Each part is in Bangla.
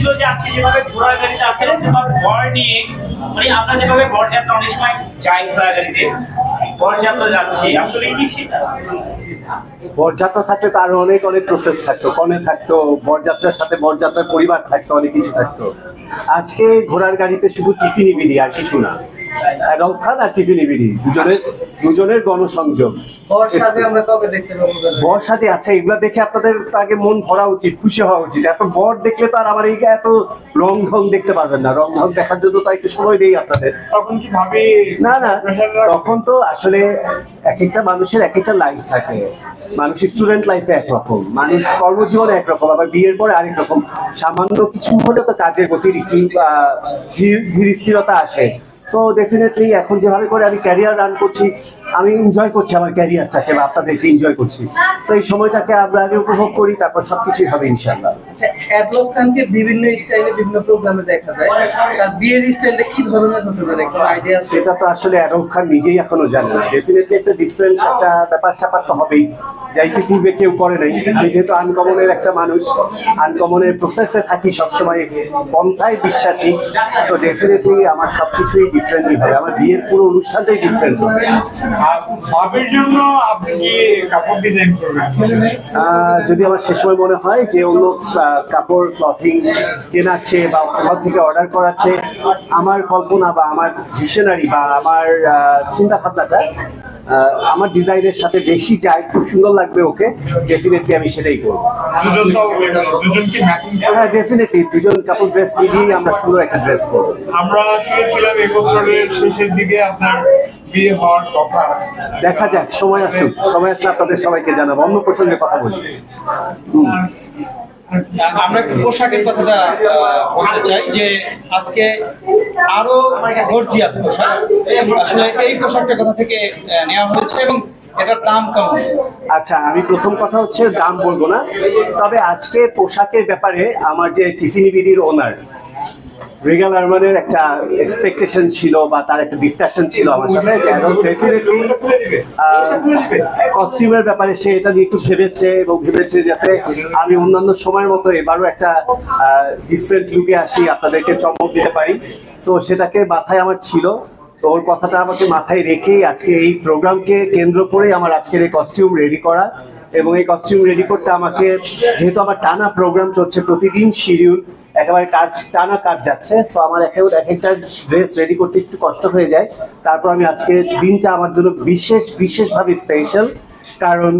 ছিল যে আজকে যেভাবে ঘোড়ার গাড়িতে আসলে তোমার বর নিয়ে মানে আমরা যেভাবে বরযাত্রা অনেক সময় যাই ঘোড়ার গাড়িতে বরযাত্রা যাচ্ছি আসলে কি সেটা? বরযাত্রা থাকলে তো আরও অনেক অনেক প্রসেস থাকতো। কনে থাকতো বরযাত্রার সাথে বরযাত্রার পরিবার থাকতো অনেক কিছু থাকতো। আজকে ঘোড়ার গাড়িতে শুধু টিফিনি বিড়ি আর কিছু না। অ্যাডলফ খান আর টিফিনি বিড়ি দুজনের দুজনের গণসংযোগ। বর্ষাতে আমরা কবে দেখতে পাবো বর সাজে আচ্ছা এগুলা দেখে আপনাদের আগে মন ভরা উচিত খুশি হওয়া উচিত। এত বর দেখলে তো আর আমার এই এত রং ঢং দেখতে পারবেন না। রং ঢং দেখার জন্য তো একটু সময় দেই আপনাদের। তখন কি ভাবি না না তখন তো আসলে এক একটা মানুষের এক একটা লাইফ থাকে। মানুষ স্টুডেন্ট লাইফে একরকম মানুষ কর্মজীবনে একরকম আবার বিয়ের পরে আরেক রকম। সামান্য কিছু হলে তো কাজের গতির ধীর স্থিরতা আসে। সো ডেফিনেটলি এখন যেভাবে করে আমি ক্যারিয়ার রান করছি আমি এনজয় করছি আমার ক্যারিয়ারটাকে বা আপনাদেরকে এনজয় করছি। তো এই সময়টাকে আমরা আগে উপভোগ করি তারপর সবকিছুই হবে ইনশাল্লাহ আচ্ছা অ্যাডলফ খানকে বিভিন্ন স্টাইলে বিভিন্ন প্রোগ্রামে দেখা যায়। তার বিয়ের স্টাইলটা কি ধরনের হতে পারে? আইডিয়া সেটা তো আসলে অ্যাডলফ খান নিজেই এখনও জানে না। ডেফিনেটলি একটা ডিফারেন্ট একটা ব্যাপার স্যাপার তো হবেই। যা পূর্বে কেউ করে নাই। আমি যেহেতু আনকমনের একটা মানুষ আনকমনের প্রসেসে থাকি সবসময় পন্থায় বিশ্বাসী তো ডেফিনেটলি আমার সব কিছুই ডিফারেন্টই হবে। আমার বিয়ের পুরো অনুষ্ঠানটাই ডিফারেন্ট হবে। জন্য আপনি কি কাপড় ডিজাইন করবেন? যদি আমার সে সময় মনে হয় যে অন্য কাপড় ক্লথিং কেনার চেয়ে বা কোথাও থেকে অর্ডার করার চেয়ে আমার কল্পনা বা আমার ভিশনারি বা আমার চিন্তা ভাবনাটা আমার ডিজাইনের সাথে বেশি যায় খুব সুন্দর লাগবে ওকে। ডেফিনেটলি আমি সেটাই করব। হ্যাঁ ডেফিনেটলি দুজন কাপড় ড্রেস মিলিয়েই আমরা সুন্দর একটা ড্রেস করব। আমরা শুনেছিলাম এবছরের শেষের দিকে আপনার বিয়ে হওয়ার কথা। দেখা যাক সময় আসুক। সময় আসলে আপনাদের সবাইকে জানাব। অন্য প্রসঙ্গে কথা বলি। হুম। আমরা একটু পোশাকের কথাটা বলতে চাই যে আজকে আরও গর্জিয়াস পোশাক। আসলে এই পোশাকটা কথা থেকে নেওয়া হয়েছে এবং দাম আচ্ছা আমি প্রথম কথা হচ্ছে দাম বলব না। তবে আজকে পোশাকের ব্যাপারে আমার যে টিফিনি বিডির ওনার রেগাল আরমানের একটা এক্সপেকটেশন ছিল বা তার একটা ডিসকাশন ছিল আমার সাথে ডেফিনেটলি কস্টিউমের ব্যাপারে সে এটা নিয়ে একটু ভেবেছে এবং ভেবেছে যাতে আমি অন্যান্য সময়ের মতো এবারও একটা ডিফারেন্ট লুকে আসি, আপনাদেরকে চমক দিতে পারি। তো সেটাকে মাথায় আমার ছিল। তো ওর কথাটা আমাকে মাথায় রেখেই আজকে এই প্রোগ্রামকে কেন্দ্র করে আমার আজকের এই কস্টিউম রেডি করা এবং এই কস্টিউম রেডি করতে আমাকে, যেহেতু আমার টানা প্রোগ্রাম চলছে প্রতিদিন শিডিউল একেবারে কাজ, টানা কাজ যাচ্ছে। সো আমার একেবারে এক একটা ড্রেস রেডি করতে একটু কষ্ট হয়ে যায়। তারপর আমি আজকে দিনটা আমার জন্য বিশেষ, বিশেষভাবে স্পেশাল কারণ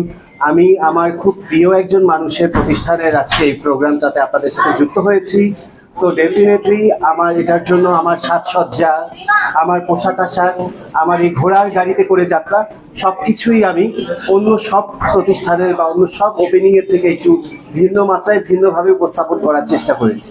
আমি আমার খুব প্রিয় একজন মানুষের প্রতিষ্ঠানের আজকে এই প্রোগ্রামটাতে আপনাদের সাথে যুক্ত হয়েছি। সো ডেফিনেটলি আমার এটার জন্য আমার সাজসজ্জা, আমার পোশাক আশাক, আমার এই ঘোড়ার গাড়িতে করে যাত্রা সব কিছুই আমি অন্য সব প্রতিষ্ঠানের বা অন্য সব ওপেনিংয়ের থেকে একটু ভিন্ন মাত্রায়, ভিন্নভাবে উপস্থাপন করার চেষ্টা করেছি।